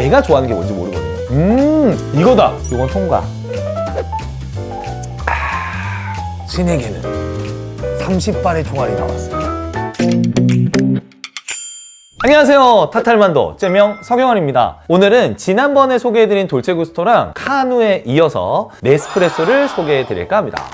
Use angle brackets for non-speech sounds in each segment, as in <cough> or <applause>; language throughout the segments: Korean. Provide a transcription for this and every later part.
내가 좋아하는 게 뭔지 모르거든요. 음, 이거다. 이건 통과. 아, 신에게는 30발의 총알이 나왔습니다. 안녕하세요. 타탈만도 제명 서경원입니다. 오늘은 지난번에 소개해드린 돌체구스토랑 카누에 이어서 네스프레소를 소개해드릴까 합니다.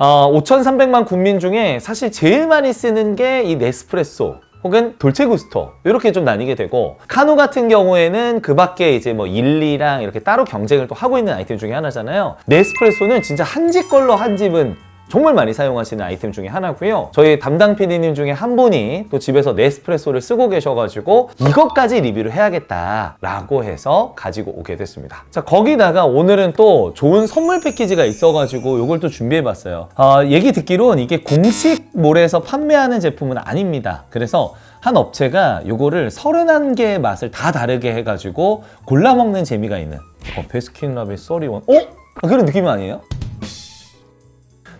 어, 5,300만 국민 중에 사실 제일 많이 쓰는 게 이 네스프레소 혹은 돌체구스토 이렇게 좀 나뉘게 되고 카누 같은 경우에는 그 밖에 이제 뭐 일리랑 이렇게 따로 경쟁을 또 하고 있는 아이템 중에 하나잖아요. 네스프레소는 진짜 한 집 걸로 한 집은 정말 많이 사용하시는 아이템 중에 하나고요. 저희 담당 PD님 중에 한 분이 또 집에서 네스프레소를 쓰고 계셔가지고 이것까지 리뷰를 해야겠다라고 해서 가지고 오게 됐습니다. 자 거기다가 오늘은 또 좋은 선물 패키지가 있어가지고 이걸 또 준비해봤어요. 아, 얘기 듣기론 이게 공식 몰에서 판매하는 제품은 아닙니다. 그래서 한 업체가 요거를 31개의 맛을 다 다르게 해가지고 골라 먹는 재미가 있는 어, 베스킨라빈 써리원 어? 아, 그런 느낌 아니에요?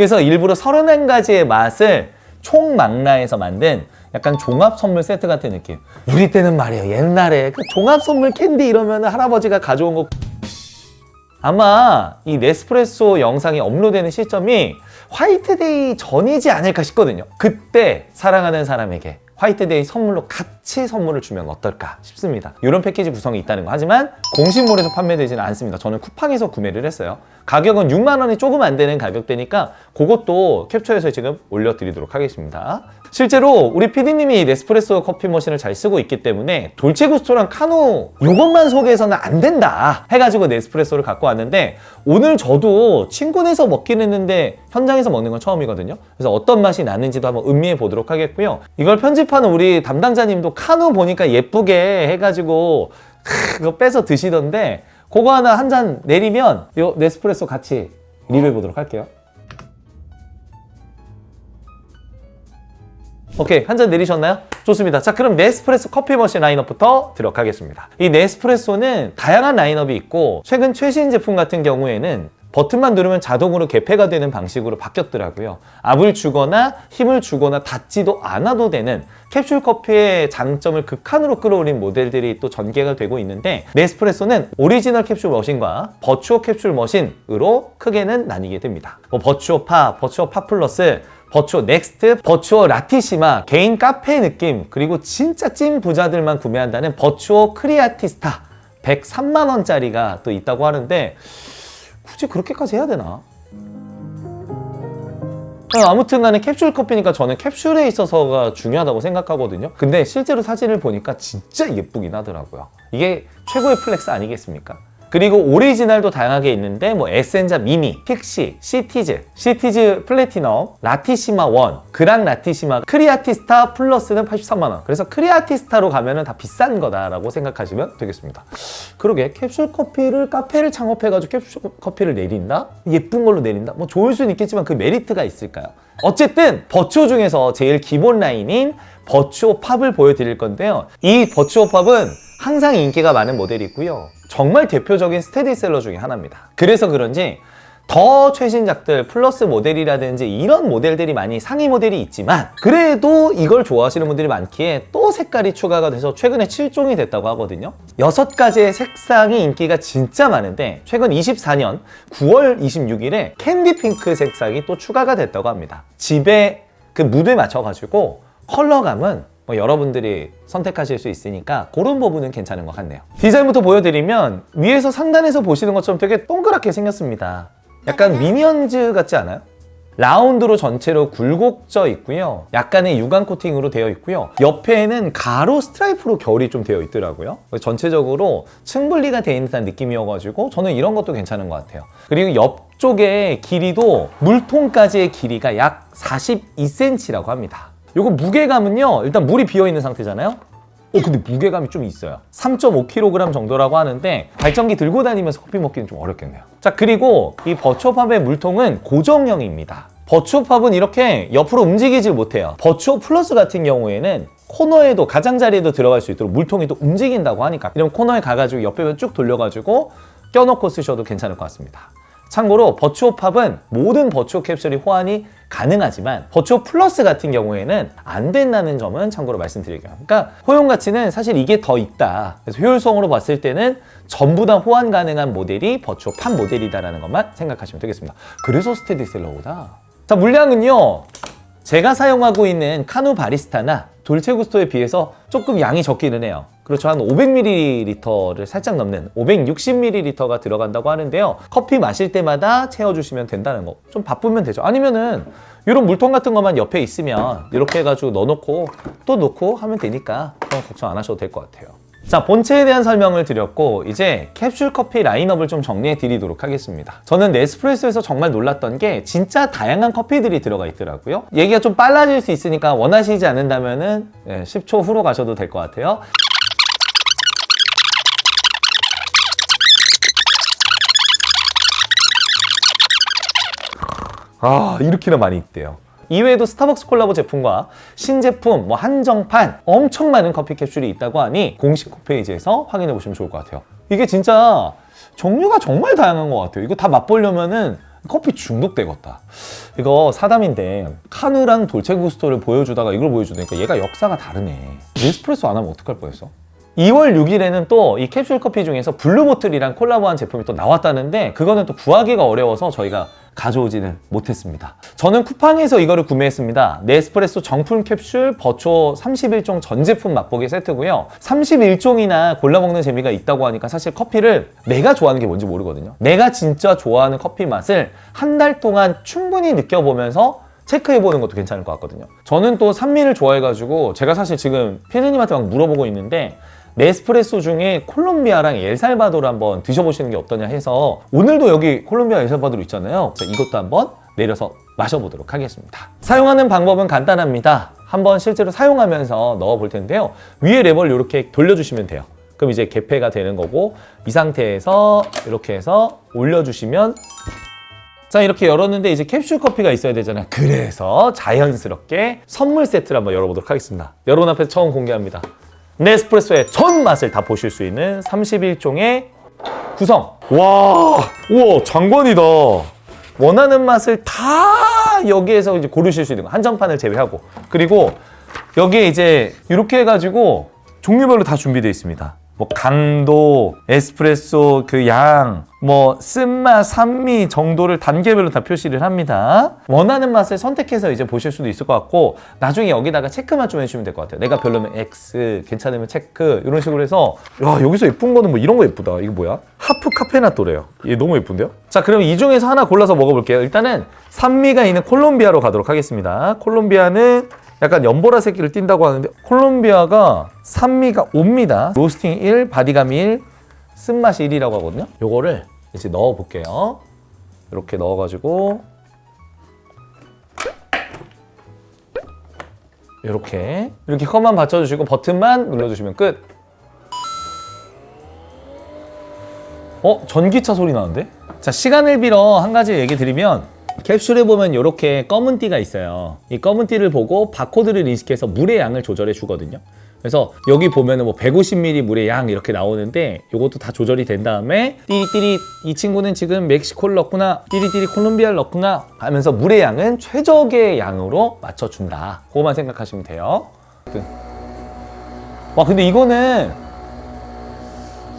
그래서 일부러 31가지의 맛을 총망라해서 만든 약간 종합 선물 세트 같은 느낌. 우리 때는 말이에요. 옛날에 그 종합 선물 캔디 이러면 할아버지가 가져온 거 아마 이 네스프레소 영상이 업로드되는 시점이 화이트데이 전이지 않을까 싶거든요. 그때 사랑하는 사람에게 화이트데이 선물로 같이 선물을 주면 어떨까 싶습니다. 이런 패키지 구성이 있다는 거. 하지만 공식몰에서 판매되지는 않습니다. 저는 쿠팡에서 구매를 했어요. 가격은 6만 원이 조금 안 되는 가격대니까 그것도 캡처해서 지금 올려드리도록 하겠습니다. 실제로 우리 PD님이 네스프레소 커피 머신을 잘 쓰고 있기 때문에 돌체구스토랑 카누 이것만 소개해서는 안 된다 해가지고 네스프레소를 갖고 왔는데 오늘 저도 친구네서 먹긴 했는데 현장에서 먹는 건 처음이거든요. 그래서 어떤 맛이 나는지도 한번 음미해 보도록 하겠고요. 이걸 편집하는 우리 담당자님도 카누 보니까 예쁘게 해가지고 크, 그거 빼서 드시던데 그거 하나 한 잔 내리면 요 네스프레소 같이 리뷰해 보도록 할게요. 오케이 한 잔 내리셨나요? 좋습니다. 자 그럼 네스프레소 커피 머신 라인업부터 들어가겠습니다. 이 네스프레소는 다양한 라인업이 있고 최근 최신 제품 같은 경우에는 버튼만 누르면 자동으로 개폐가 되는 방식으로 바뀌었더라고요. 압을 주거나 힘을 주거나 닿지도 않아도 되는 캡슐 커피의 장점을 극한으로 끌어올린 모델들이 또 전개가 되고 있는데 네스프레소는 오리지널 캡슐 머신과 버추어 캡슐 머신으로 크게는 나뉘게 됩니다. 뭐 버추어 파, 버추어 파 플러스 버추어 넥스트, 버추어 라티시마, 개인 카페 느낌, 그리고 진짜 찐 부자들만 구매한다는 버추어 크리아티스타 103만 원짜리가 또 있다고 하는데 굳이 그렇게까지 해야 되나? 어, 아무튼 간에 캡슐 커피니까 저는 캡슐에 있어서가 중요하다고 생각하거든요. 근데 실제로 사진을 보니까 진짜 예쁘긴 하더라고요. 이게 최고의 플렉스 아니겠습니까? 그리고 오리지널도 다양하게 있는데 뭐 에센자 미니, 픽시, 시티즈, 시티즈 플래티넘, 라티시마 원, 그랑 라티시마, 크리아티스타 플러스는 83만 원. 그래서 크리아티스타로 가면은 다 비싼 거다라고 생각하시면 되겠습니다. 그러게 캡슐 커피를 카페를 창업해가지고 캡슐 커피를 내린다? 예쁜 걸로 내린다? 뭐 좋을 수는 있겠지만 그 메리트가 있을까요? 어쨌든 버추어 중에서 제일 기본 라인인 버추어 팝을 보여드릴 건데요. 이 버추어 팝은 항상 인기가 많은 모델이고요. 정말 대표적인 스테디셀러 중에 하나입니다. 그래서 그런지 더 최신작들 플러스 모델이라든지 이런 모델들이 많이 상위 모델이 있지만 그래도 이걸 좋아하시는 분들이 많기에 또 색깔이 추가가 돼서 최근에 7종이 됐다고 하거든요. 여섯 가지의 색상이 인기가 진짜 많은데 최근 24년 9월 26일에 캔디 핑크 색상이 또 추가가 됐다고 합니다. 집에 그 무드에 맞춰가지고 컬러감은 뭐 여러분들이 선택하실 수 있으니까 그런 부분은 괜찮은 것 같네요. 디자인부터 보여드리면 위에서 상단에서 보시는 것처럼 되게 동그랗게 생겼습니다. 약간 미니언즈 같지 않아요? 라운드로 전체로 굴곡져 있고요. 약간의 유광 코팅으로 되어 있고요. 옆에는 가로 스트라이프로 결이 좀 되어 있더라고요. 전체적으로 층 분리가 되어 있는 듯한 느낌이어가지고 저는 이런 것도 괜찮은 것 같아요. 그리고 옆쪽의 길이도 물통까지의 길이가 약 42cm라고 합니다. 요거 무게감은요. 일단 물이 비어 있는 상태잖아요. 어 근데 무게감이 좀 있어요 3.5kg 정도라고 하는데 발전기 들고 다니면서 커피 먹기는 좀 어렵겠네요 자 그리고 이 버추어팝의 물통은 고정형입니다 버추어팝은 이렇게 옆으로 움직이질 못해요 버추어 플러스 같은 경우에는 코너에도 가장자리에도 들어갈 수 있도록 물통이 또 움직인다고 하니까 이런 코너에 가가지고 옆에 쭉 돌려가지고 껴놓고 쓰셔도 괜찮을 것 같습니다 참고로 버추오팝은 모든 버추오 캡슐이 호환이 가능하지만 버추오 플러스 같은 경우에는 안 된다는 점은 참고로 말씀드릴게요. 그러니까 호용 가치는 사실 이게 더 있다. 그래서 효율성으로 봤을 때는 전부 다 호환 가능한 모델이 버추오 팝 모델이다라는 것만 생각하시면 되겠습니다. 그래서 스테디셀러보다. 자 물량은요. 제가 사용하고 있는 카누 바리스타나 돌체구스토에 비해서 조금 양이 적기는 해요. 그렇죠. 한 500ml를 살짝 넘는 560ml가 들어간다고 하는데요. 커피 마실 때마다 채워주시면 된다는 거. 좀 바쁘면 되죠. 아니면은 이런 물통 같은 것만 옆에 있으면 이렇게 해가지고 넣어놓고 또 넣고 하면 되니까 그런 걱정 안 하셔도 될 것 같아요. 자, 본체에 대한 설명을 드렸고 이제 캡슐 커피 라인업을 좀 정리해 드리도록 하겠습니다. 저는 네스프레소에서 정말 놀랐던 게 진짜 다양한 커피들이 들어가 있더라고요. 얘기가 좀 빨라질 수 있으니까 원하시지 않는다면은 네, 10초 후로 가셔도 될 것 같아요. 아 이렇게나 많이 있대요. 이외에도 스타벅스 콜라보 제품과 신제품, 뭐 한정판 엄청 많은 커피 캡슐이 있다고 하니 공식 홈페이지에서 확인해 보시면 좋을 것 같아요. 이게 진짜 종류가 정말 다양한 것 같아요. 이거 다 맛보려면은 커피 중독되겠다. 이거 사담인데 카누랑 돌체구스토를 보여주다가 이걸 보여주니까 얘가 역사가 다르네. 에스프레소 안 하면 어떡할 뻔했어? 2월 6일에는 또 이 캡슐 커피 중에서 블루보틀이랑 콜라보한 제품이 또 나왔다는데 그거는 또 구하기가 어려워서 저희가 가져오지는 못했습니다. 저는 쿠팡에서 이거를 구매했습니다. 네스프레소 정품 캡슐 버초 31종 전 제품 맛보기 세트고요. 31종이나 골라 먹는 재미가 있다고 하니까 사실 커피를 내가 좋아하는 게 뭔지 모르거든요. 내가 진짜 좋아하는 커피 맛을 한 달 동안 충분히 느껴보면서 체크해보는 것도 괜찮을 것 같거든요. 저는 또 산미를 좋아해가지고 제가 사실 지금 피디님한테 막 물어보고 있는데 네스프레소 중에 콜롬비아랑 엘살바도를 한번 드셔보시는 게 어떠냐 해서 오늘도 여기 콜롬비아 엘살바도로 있잖아요. 자, 이것도 한번 내려서 마셔보도록 하겠습니다. 사용하는 방법은 간단합니다. 한번 실제로 사용하면서 넣어볼 텐데요. 위에 레버를 이렇게 돌려주시면 돼요. 그럼 이제 개폐가 되는 거고 이 상태에서 이렇게 해서 올려주시면 자 이렇게 열었는데 이제 캡슐 커피가 있어야 되잖아요 그래서 자연스럽게 선물 세트를 한번 열어보도록 하겠습니다 여러분 앞에서 처음 공개합니다 네스프레소의 전 맛을 다 보실 수 있는 31종의 구성. 와 우와 장관이다. 원하는 맛을 다 여기에서 이제 고르실 수 있는 거 한정판을 제외하고. 그리고 여기에 이제 이렇게 해가지고 종류별로 다 준비되어 있습니다 뭐 강도, 에스프레소 그 양, 뭐 쓴맛, 산미 정도를 단계별로 다 표시를 합니다. 원하는 맛을 선택해서 이제 보실 수도 있을 것 같고 나중에 여기다가 체크만 좀 해주시면 될 것 같아요. 내가 별로면 X, 괜찮으면 체크 이런 식으로 해서 야 여기서 예쁜 거는 뭐 이런 거 예쁘다. 이거 뭐야? 하프 카페나또래요. 얘 너무 예쁜데요? 자 그럼 이 중에서 하나 골라서 먹어볼게요. 일단은 산미가 있는 콜롬비아로 가도록 하겠습니다. 콜롬비아는 약간 연보라 새끼를 띈다고 하는데 콜롬비아가 산미가 옵니다. 로스팅 1, 바디감 1, 쓴맛이 1이라고 하거든요. 요거를 이제 넣어 볼게요. 이렇게 넣어 가지고 이렇게 이렇게 컵만 받쳐 주시고 버튼만 눌러 주시면 끝. 어 전기차 소리 나는데? 자 시간을 빌어 한 가지 얘기 드리면 캡슐에 보면 이렇게 검은 띠가 있어요. 이 검은 띠를 보고 바코드를 인식해서 물의 양을 조절해 주거든요. 그래서 여기 보면은 뭐 150ml 물의 양 이렇게 나오는데 이것도 다 조절이 된 다음에 띠리띠리 이 친구는 지금 멕시코를 넣구나 띠리띠리 콜롬비아를 넣구나 하면서 물의 양은 최적의 양으로 맞춰준다. 그거만 생각하시면 돼요. 와 근데 이거는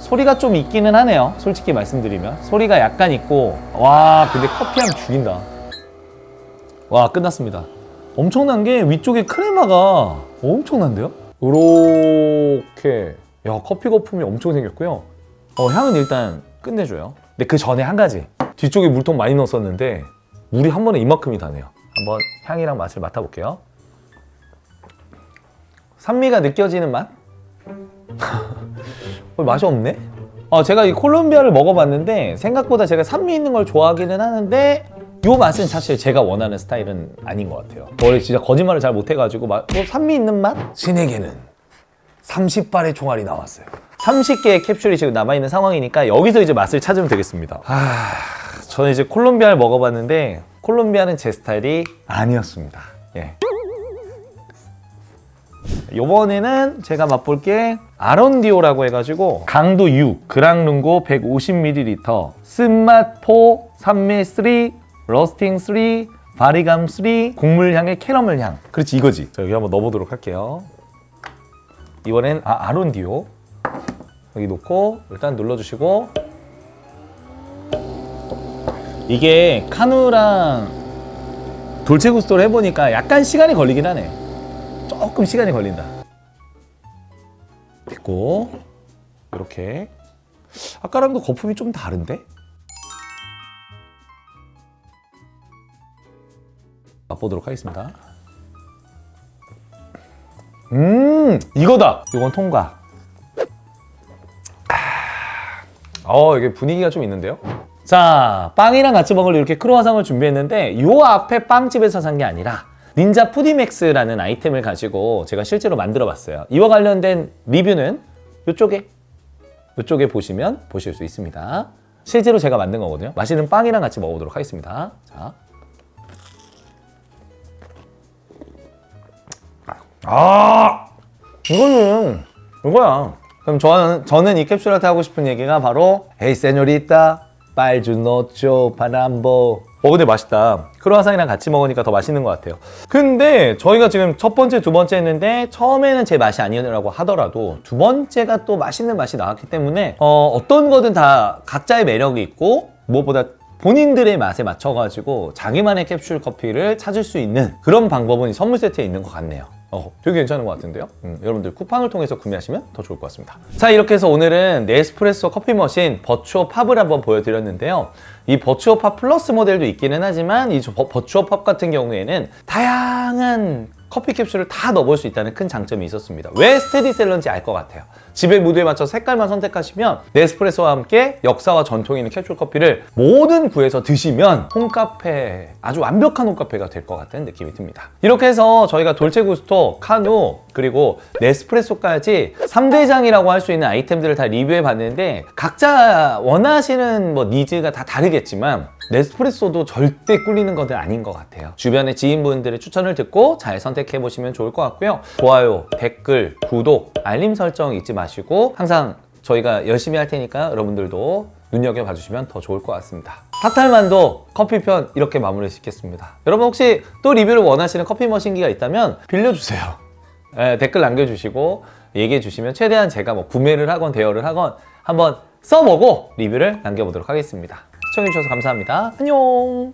소리가 좀 있기는 하네요. 솔직히 말씀드리면 소리가 약간 있고 와 근데 커피 향 죽인다. 와 끝났습니다. 엄청난 게 위쪽에 크레마가 엄청난데요? 이렇게 야 커피 거품이 엄청 생겼고요. 어 향은 일단 끝내줘요. 근데 그 전에 한 가지 뒤쪽에 물통 많이 넣었었는데 물이 한 번에 이만큼이 다네요. 한번 향이랑 맛을 맡아볼게요. 산미가 느껴지는 맛? <laughs> 어, 맛이 없네? 어, 제가 이 콜롬비아를 먹어봤는데 생각보다 제가 산미 있는 걸 좋아하기는 하는데 요 맛은 사실 제가 원하는 스타일은 아닌 것 같아요. 원래 진짜 거짓말을 잘 못해가지고 마- 뭐 산미 있는 맛? 신에게는 30발의 총알이 나왔어요. 30개의 캡슐이 지금 남아있는 상황이니까 여기서 이제 맛을 찾으면 되겠습니다. 아, 저는 이제 콜롬비아를 먹어봤는데 콜롬비아는 제 스타일이 아니었습니다. 예. 이번에는 제가 맛볼 게 아론디오라고 해가지고 강도 6, 그랑릉고 150ml, 쓴맛4, 산미 3, 러스팅 3, 바리감 3, 국물 향의 캐러멜 향. 그렇지 이거지. 자 여기 한번 넣어보도록 할게요. 이번엔 아, 아론디오 여기 놓고 일단 눌러주시고 이게 카누랑 돌체구스토를 해보니까 약간 시간이 걸리긴 하네. 조금 시간이 걸린다. 됐고 이렇게 아까랑도 거품이 좀 다른데? 맛보도록 하겠습니다. 음 이거다. 이건 통과. 아, 어 이게 분위기가 좀 있는데요. 자 빵이랑 같이 먹을 이렇게 크로와상을 준비했는데 요 앞에 빵집에서 산 게 아니라 닌자 푸디맥스라는 아이템을 가지고 제가 실제로 만들어 봤어요. 이와 관련된 리뷰는 이쪽에 이쪽에 보시면 보실 수 있습니다. 실제로 제가 만든 거거든요. 맛있는 빵이랑 같이 먹어보도록 하겠습니다. 자. 아, 이거는 이거야. 그럼 저는 저는 이 캡슐한테 하고 싶은 얘기가 바로 에이 세뇨리따 빨주노초 파남보. 어 근데 맛있다. 크로아상이랑 같이 먹으니까 더 맛있는 것 같아요. 근데 저희가 지금 첫 번째 두 번째 했는데 처음에는 제 맛이 아니라고 하더라도 두 번째가 또 맛있는 맛이 나왔기 때문에 어, 어떤 거든 다 각자의 매력이 있고 무엇보다 본인들의 맛에 맞춰가지고 자기만의 캡슐 커피를 찾을 수 있는 그런 방법은 이 선물 세트에 있는 것 같네요. 어, 되게 괜찮은 것 같은데요? 음, 여러분들 쿠팡을 통해서 구매하시면 더 좋을 것 같습니다. 자, 이렇게 해서 오늘은 네스프레소 커피 머신 버추어 팝을 한번 보여드렸는데요. 이 버추어 팝 플러스 모델도 있기는 하지만 이 버- 버추어 팝 같은 경우에는 다양한 커피 캡슐을 다 넣어볼 수 있다는 큰 장점이 있었습니다. 왜 스테디셀러인지 알 것 같아요. 집의 무드에 맞춰 색깔만 선택하시면 네스프레소와 함께 역사와 전통이 있는 캡슐 커피를 모든 구에서 드시면 홈카페 아주 완벽한 홈카페가 될 것 같은 느낌이 듭니다. 이렇게 해서 저희가 돌체구스토, 카누 그리고 네스프레소까지 3대장이라고 할 수 있는 아이템들을 다 리뷰해 봤는데 각자 원하시는 뭐 니즈가 다 다르겠지만 네스프레소도 절대 꿀리는 것은 아닌 것 같아요. 주변의 지인분들의 추천을 듣고 잘 선택해 보시면 좋을 것 같고요. 좋아요, 댓글, 구독, 알림 설정 잊지 마시고 항상 저희가 열심히 할 테니까 여러분들도 눈여겨봐 주시면 더 좋을 것 같습니다. 타탈만도 커피편 이렇게 마무리 짓겠습니다. 여러분 혹시 또 리뷰를 원하시는 커피 머신기가 있다면 빌려주세요. <laughs> 예, 댓글 남겨주시고 얘기해 주시면 최대한 제가 뭐 구매를 하건 대여를 하건 한번 써보고 리뷰를 남겨보도록 하겠습니다. 시청해주셔서 감사합니다. 안녕!